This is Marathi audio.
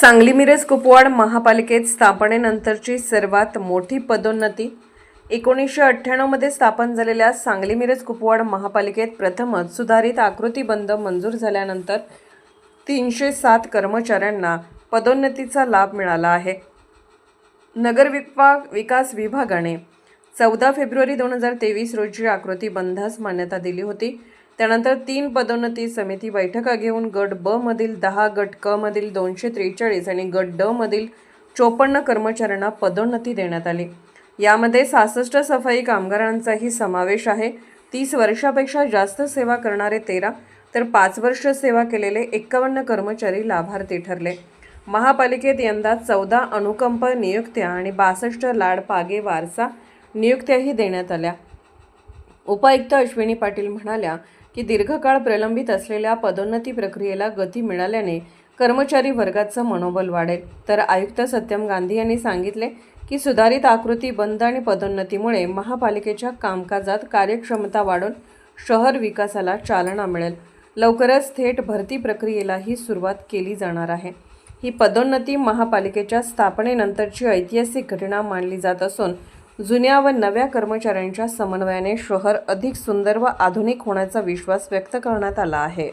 सांगली मिरज कुपवाड महापालिकेत स्थापनेनंतरची सर्वात मोठी पदोन्नती. एकोणीसशे अठ्ठ्याण्णवमध्ये स्थापन झालेल्या सांगली मिरज कुपवाड महापालिकेत प्रथमच सुधारित आकृतीबंध मंजूर झाल्यानंतर तीनशे सात कर्मचाऱ्यांना पदोन्नतीचा लाभ मिळाला आहे. नगर विभाग विकास विभागाने चौदा फेब्रुवारी दोन हजार तेवीस रोजी आकृतीबंधास मान्यता दिली होती. त्यानंतर तीन पदोन्नती समिती बैठका घेऊन गट ब मधील दहा गट क मधील दोनशे त्रेचाळीस आणि गट ड मधील चोपन्न कर्मचाऱ्यांना पदोन्नती देण्यात आली. यामध्ये सहासष्ट सफाई कामगारांचाही समावेश आहे. तीस वर्षापेक्षा जास्त सेवा करणारे तेरा तर पाच वर्ष सेवा केलेले एक्कावन्न कर्मचारी लाभार्थी ठरले. महापालिकेत यंदा चौदा अनुकंप नियुक्त्या आणि बासष्ट लाड पागे वारसा नियुक्त्याही देण्यात आल्या. उपायुक्त अश्विनी पाटील म्हणाल्या की दीर्घकाळ प्रलंबित असलेल्या पदोन्नती प्रक्रियेला गती मिळाल्याने कर्मचारी वर्गाचं मनोबल वाढेल. तर आयुक्त सत्यम गांधी यांनी सांगितले की सुधारित आकृती बंद आणि पदोन्नतीमुळे महापालिकेच्या कामकाजात कार्यक्षमता वाढून शहर विकासाला चालना मिळेल. लवकरच थेट भरती प्रक्रियेलाही सुरुवात केली जाणार आहे. ही पदोन्नती महापालिकेच्या स्थापनेनंतरची ऐतिहासिक घटना मानली जात असून जुन्या व नव्या कर्मचाऱ्यांच्या समन्वयाने शहर अधिक सुंदर व आधुनिक होण्याचा विश्वास व्यक्त करण्यात आला आहे.